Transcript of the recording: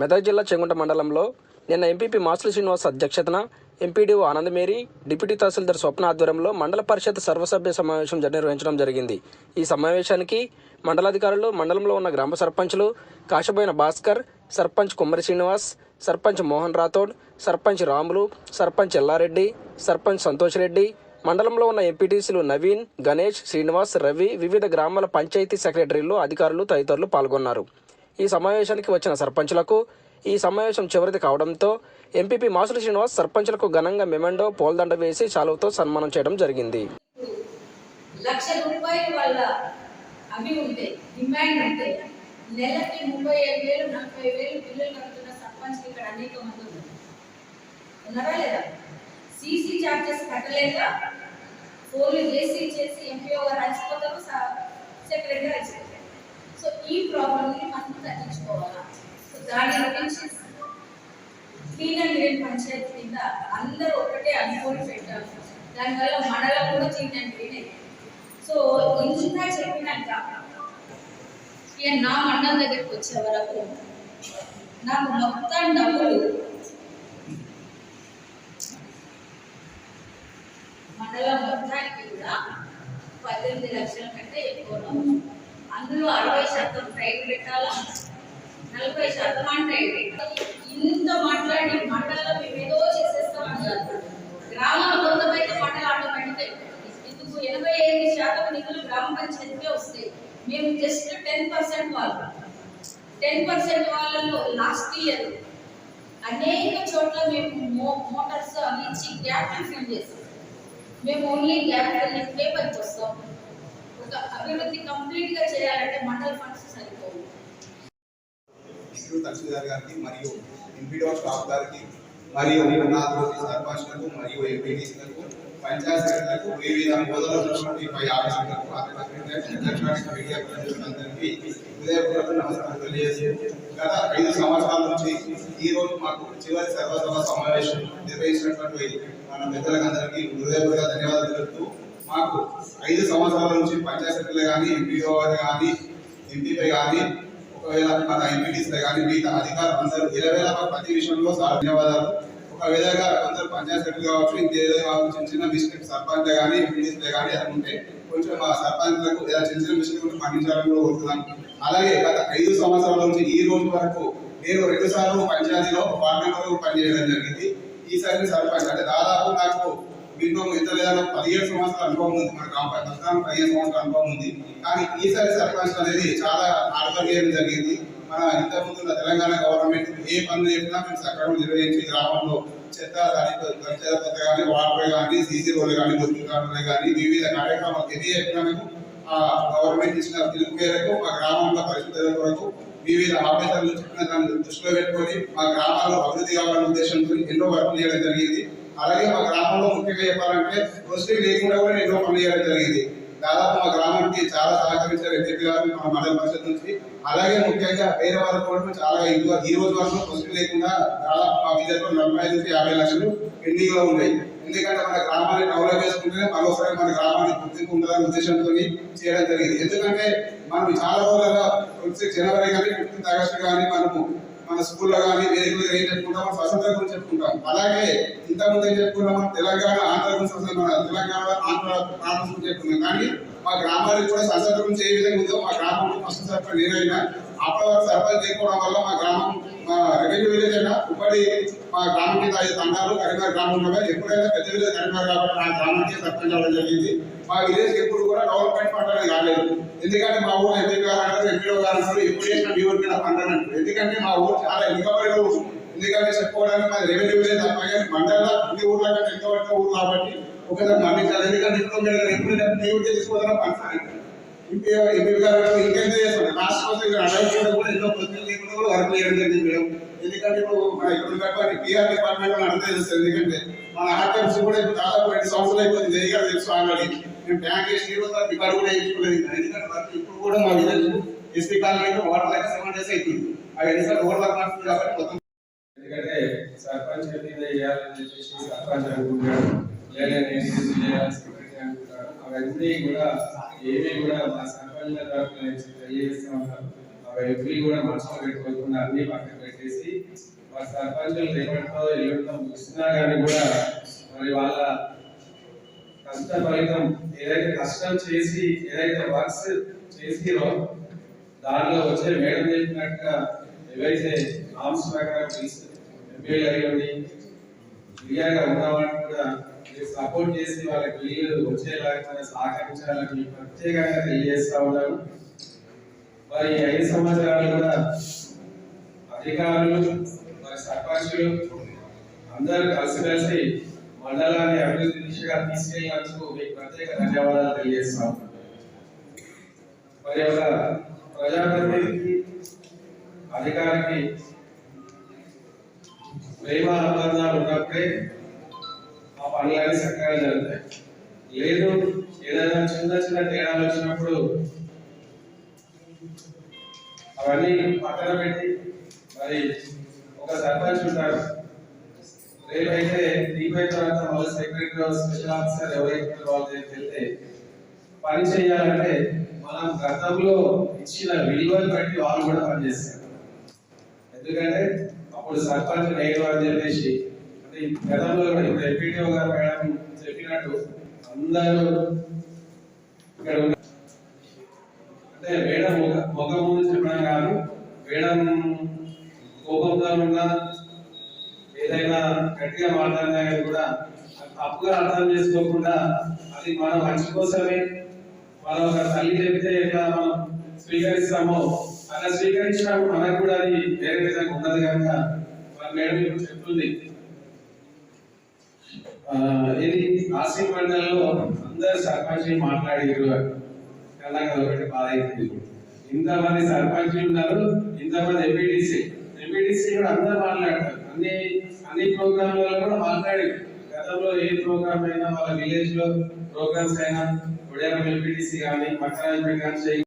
మెదక్ జిల్లా చెంగుంట మండలంలో నిన్న ఎంపీపీ మాసుల శ్రీనివాస్ అధ్యక్షతన ఎంపీడీఓ ఆనందమేరి డిప్యూటీ తహసీల్దార్ స్వప్న ఆధ్వర్యంలో మండల పరిషత్ సర్వసభ్య సమావేశం నిర్వహించడం జరిగింది. ఈ సమావేశానికి మండలాధికారులు మండలంలో ఉన్న గ్రామ సర్పంచులు కాశబోయిన భాస్కర్ సర్పంచ్ కుమ్మరి శ్రీనివాస్ సర్పంచ్ మోహన్ రాథోడ్ సర్పంచ్ రాములు సర్పంచ్ ఎల్లారెడ్డి సర్పంచ్ సంతోష్ రెడ్డి మండలంలో ఉన్న ఎంపీటీసీలు నవీన్ గణేష్ శ్రీనివాస్ రవి వివిధ గ్రామాల పంచాయతీ సెక్రటరీలు అధికారులు తదితరులు పాల్గొన్నారు. ఈ సమావేశానికి వచ్చిన సర్పంచులకు ఈ సమావేశం చివరిది కావడంతో ఎంపీపీ మాసుల శ్రీనివాస్ సర్పంచులకు ఘనంగా మెమెండో పోల్దండ వేసి చాలువతో సన్మానం చేయడం జరిగింది. లక్ష రూపాయలు వాళ్ళ అవి డిమాండ్ నెలకి ముప్పై ఐదు వేలు నలభై వేలు బిల్లులు కడుతున్న సర్పంచ్ ఇక్కడ అనేక మంది ఉన్నారు. ఉన్నారా లేదా? సీసీ చార్జెస్ కట్టలేక ఫోన్లు చేసి చేసి ఎంపీఓ గారు అలసిపోతారు సెక్రటరీ అలసిపోతారు సో ఈ ప్రాబ్లమ్ని మనం తగ్గించుకోవాలా సో దాని క్లీన్ అండ్ గ్రీన్ పంచాయతీ కింద అందరూ ఒకటే అనుకోని పెట్టారు. దానివల్ల మండలం కూడా క్లీన్ అండ్ గ్రీన్ సో ఇంత చెప్పినాక ఇక నా మండలం దగ్గరికి వచ్చే వరకు నాకు మొత్తం డబ్బులు మండలం మొత్తానికి కూడా పద్దెనిమిది లక్షల కంటే ఎక్కువ అందులో అరవై శాతం ట్రైన్ పెట్టాలా? నలభై శాతం అంటే ఇంత మాట్లాడి మండలం మేము ఏదో చేసేస్తామన్నారు. గ్రామాల గ్రామంలో అయితే మండలం ఆటోమేటిక్ ఇందుకు ఎనభై ఐదు శాతం నిధులు గ్రామ పంచాయతీకే వస్తాయి. మేము జస్ట్ టెన్ పర్సెంట్ వాళ్ళు. టెన్ పర్సెంట్ వాళ్ళలో లాస్ట్ ఇయర్ అనేక చోట్ల మేము మోటార్స్ అవి ఇచ్చి గ్యాప్ ఫిల్ చేస్తాం మేము ఓన్లీ గ్యాప్ ఫిల్ పేపర్కి వస్తాం. ఒక అభివృద్ధి కంప్లీట్గా చేయాలంటే మండల ఫండ్స్ ఇస్రూ తహసీల్దార్ గారికి మరియు ఎంపీడో స్టాఫ్ గారికి మరియు నా సర్పంచ్లకు మరియు ఎంపీటీసీలకు పంచాయత్ సెక్రటరీలకు వివిధ హోదాలో ఉన్నటువంటి పై ఆఫీసులకు ఎలక్ట్రానిక్ మీడియా ప్రతినిధులందరికీ హృదయపూర్వక నమస్కారం తెలియజేసి గత ఐదు సంవత్సరాల నుంచి ఈ రోజు మాకు చివరి సర్వసభ సమావేశం నిర్వహించినటువంటి మన పెద్దలందరికీ హృదయపూర్వక ధన్యవాదాలు తెలుపుతూ మాకు ఐదు సంవత్సరాల నుంచి పంచాయతీలు కానీ ఎంపీఓ కానీ ఎంపీపై కానీ ఒకవేళ మన ఎంపీటీస్ కానీ మిగతా అధికారులు అందరూ ఇరవేళ ప్రతి విషయంలో సార్ ధన్యవాదాలు. విధంగా అందరూ పంచాయత్ సెక్రటరీ కావచ్చు ఇంకేదో కావచ్చు చిన్న చిన్న మిస్టేక్ సర్పంచ్ కానీ ఎంపీటీస్ కానీ అది ఉంటే కొంచెం మా సర్పంచ్లకు ఏదైనా చిన్న చిన్న మిస్టేక్ పండించాలని కూడా కోరుతున్నాను. అలాగే గత ఐదు సంవత్సరాల నుంచి ఈ రోజు వరకు నేను రెండు సార్లు పంచాయతీలో వార్డు మెంబర్ పనిచేయడం జరిగింది. ఈసారి సర్పంచ్ అంటే దాదాపు నాకు మినిమం ఎంత లేదా పదిహేడు సంవత్సరాల అనుభవం ఉంది మన గ్రామ ప్రస్తుతానికి పదిహేను సంవత్సరాల అనుభవం ఉంది. కానీ ఈసారి సర్పంచ్ అనేది చాలా హార్డ్వర్క్ జరిగింది. మన ఇంతకుముందు తెలంగాణ గవర్నమెంట్ ఏ పనులు చెప్పినా మేము సక్రమంగా నిర్వహించి గ్రామంలో చెత్త చెత్త కానీ వాటర్ కానీ సీసీ రోడ్లు కానీ మురికి కార్డులు కానీ వివిధ కార్యక్రమాలు ఎన్ని మేము ఆ గవర్నమెంట్ ఇచ్చిన పిలుపు మేరకు మా గ్రామంలో పరిశుభ్రత కొరకు వివిధ ఆఫీసర్లు చెప్పిన దాన్ని దృష్టిలో పెట్టుకొని మా గ్రామాలు అభివృద్ధి కావాలనే ఉద్దేశంతో ఎన్నో వర్క్ చేయడం జరిగింది. అలాగే మా గ్రామంలో ముఖ్యంగా చెప్పాలంటే రోస్టింగ్ లేకుండా కూడా ఎన్నో పనులు చేయడం జరిగింది. దాదాపు మా గ్రామానికి చాలా సహకరించారు ఎంపీ గారు మా మండల పరిషత్ నుంచి. అలాగే ముఖ్యంగా వేరే వాళ్ళ కూడా చాలా ఎక్కువ ఈ రోజు వరకు రోస్టింగ్ లేకుండా దాదాపు మా విద్యార్థులు నలభై ఐదు నుంచి యాభై లక్షలు పెండింగ్లో ఉన్నాయి. ఎందుకంటే మన గ్రామాన్ని డెవలప్ చేసుకుంటేనే మరోసారి మన గ్రామాన్ని గుర్తింపు ఉండాలనే ఉద్దేశంతో చేయడం జరిగింది. ఎందుకంటే మనం చాలా రోజులుగా ట్వంటీ జనవరి కానీ ఫిఫ్టీన్త్ ఆగస్టు కానీ మనము మన స్కూల్లో కానీ వేదికలు ఏం చెప్పుకుంటాం స్వతంత్రం గురించి చెప్పుకుంటాం. అలాగే ఇంతకుముందు ఏం చెప్పుకున్నాం మన తెలంగాణ ఆంధ్ర గురించి మన తెలంగాణ ఆంధ్ర ప్రాంతం గురించి చెప్పుకున్నాం. కానీ మా గ్రామానికి కూడా స్వతంత్రం గురించి ఏ విధంగా ఉందో మా గ్రామంలో ఫస్ట్ సర్పంచ్ నేనైనా అప్పటి వరకు సర్పంచ్ చేయకపోవడం వల్ల మా గ్రామం మా రెవెన్యూ విలేజ్ అయినా ఉమ్మడి మా గ్రామం కింద ఐదు తండాలు కరీంనగర్ గ్రామంలో ఎప్పుడైనా పెద్ద విలేజ్ కరీంనగర్ కాబట్టి నా గ్రామానికి సర్పంచ్ అవ్వడం జరిగింది. మా విలేజ్ ఎప్పుడు కూడా డెవలప్మెంట్ ఫండ్ అనేది కాలేదు. ఎందుకంటే మా ఊరు ఎంపీ గారు అంటారు ఎంపీఓ గారు అంటారు ఎప్పుడు చేసిన మీ ఊరికి ఫండ్ అని అంటారు. ఎందుకంటే మా ఊరు చాలా వెనుకబడిన ఊరు ఎందుకంటే చెప్పుకోవడానికి మా రెవెన్యూ విలేజ్ తప్ప మండల అన్ని ఊర్ల కంటే వెనుకబడిన ఊరు కాబట్టి ఒకసారి మరణించాలి ఎందుకంటే ఇంట్లో మీరు ఎప్పుడు మీ ఊరికి తీసుకోవడం పంచాలి. ఇంకే ఎంపీ గారు ఇంకెంత చేస్తారు రాష్ట్రపతి గారు అడగకుండా కూడా ఎంతో ప్రశ్నలు వర్క్ చేయడం జరిగింది మేడం? ఎందుకంటే ఇప్పుడు మన పిఆర్ డిపార్ట్మెంట్ అర్థం తెలుస్తుంది ఎందుకంటే మన ఆర్టీఎంసీ కూడా దాదాపు రెండు సంవత్సరాలు అయిపోయింది. తెలుసు ఆల్రెడీ. మేము వేసి రికార్డు కూడా వేసుకోలేదు ఎందుకంటే వర్క్ ఇప్పుడు కూడా మా village SP water seven days అవుతుంది అవి ఎందుకంటే రోడ్ వర్క్ కాబట్టి మొత్తం ఎందుకంటే సర్పంచ్ చేయాలని చెప్పేసి సర్పంచ్ అనుకుంటాడు. లేదా సెక్రటరీ అనుకుంటాడు. అవన్నీ కూడా ఏవి కూడా మా సర్పంచ్ ఉంటారు ఎంపీ కూడా మనసులో పెట్టుకోకుండా అన్ని పక్కన పెట్టేసి సర్పంచులు రేపటితో ఎల్లుంటో ముగిసినా కానీ కూడా మరి వాళ్ళ కష్ట ఫలితం ఏదైతే కష్టం చేసి ఏదైతే వర్క్స్ చేసిరో దానిలో వచ్చే మేడం చెప్పినట్టుగా ఏవైతే నామ్స్ ప్రకారం ఎంపీలు అయ్యండి ఫ్రీగా ఉన్నవాడిని కూడా సపోర్ట్ చేసి వాళ్ళకి వచ్చేలాగా సహకరించాలని ప్రత్యేకంగా తెలియజేస్తా ఉన్నాను. మరి ఐదు సంవత్సరాలు కూడా అధికారులు మరి సర్పంచులు అందరూ కలిసిమెలిసి మండలాన్ని అభివృద్ధి దిశగా తీసుకెళ్ళినందుకు మీకు ప్రత్యేక ధన్యవాదాలు తెలియజేస్తాం మరి ఒక ప్రజాప్రతినిధికి అధికారికి ప్రేమ అనుబంధాలు ఉన్నప్పుడే ఆ పనులన్నీ సక్రమంగా జరుగుతాయి. లేదు ఏదైనా చిన్న చిన్న తేడాలు వచ్చినప్పుడు అవన్నీ పక్కన పెట్టి మరి ఒక సర్పంచ్ ఉంటారు రేపైతే దీపైన తర్వాత మళ్ళీ సెక్రటరీ స్పెషల్ ఆఫీసర్ ఎవరైతే వాళ్ళ దగ్గరికి వెళ్తే పని చేయాలంటే మనం గతంలో ఇచ్చిన విలువను బట్టి వాళ్ళు కూడా పనిచేస్తారు ఎందుకంటే అప్పుడు సర్పంచ్ నేను అని చెప్పేసి అంటే గతంలో కూడా ఇప్పుడు ఎంపీటీఓ గారు మేడం చెప్పినట్టు అందరూ ఇక్కడ అంటే మేడం ఒక ముందు చెప్పడం కాదు. మేడం కోపంతో ఉన్నా ఏదైనా గట్టిగా మాట్లాడినా కానీ కూడా అప్పుగా అర్థం చేసుకోకుండా అది మన మంచి కోసమే. మనం ఒక తల్లి చెప్తే ఎట్లా మనం స్వీకరిస్తామో అలా స్వీకరించినప్పుడు మనకు కూడా అది వేరే విధంగా ఉన్నది కనుక మన మేడం ఇప్పుడు చెప్తుంది. ఇది నాసిక్ మండలిలో అందరు సర్పంచులు మాట్లాడారు నాకు ఒకటి బాధ అవుతుంది ఇంతమంది సర్పంచులు ఉన్నారు ఇంతమంది ఎంపీటీసీ ఎంపీటీసీ కూడా అందరూ మాట్లాడతారు. అన్ని అన్ని ప్రోగ్రాంలలో కూడా మాట్లాడారు. గతంలో ఏ ప్రోగ్రామ్ అయినా వాళ్ళ విలేజ్లో ప్రోగ్రామ్స్ అయినా ఉదయం ఎంపీటీసీ కానీ పక్కన ఎంపీ కానీ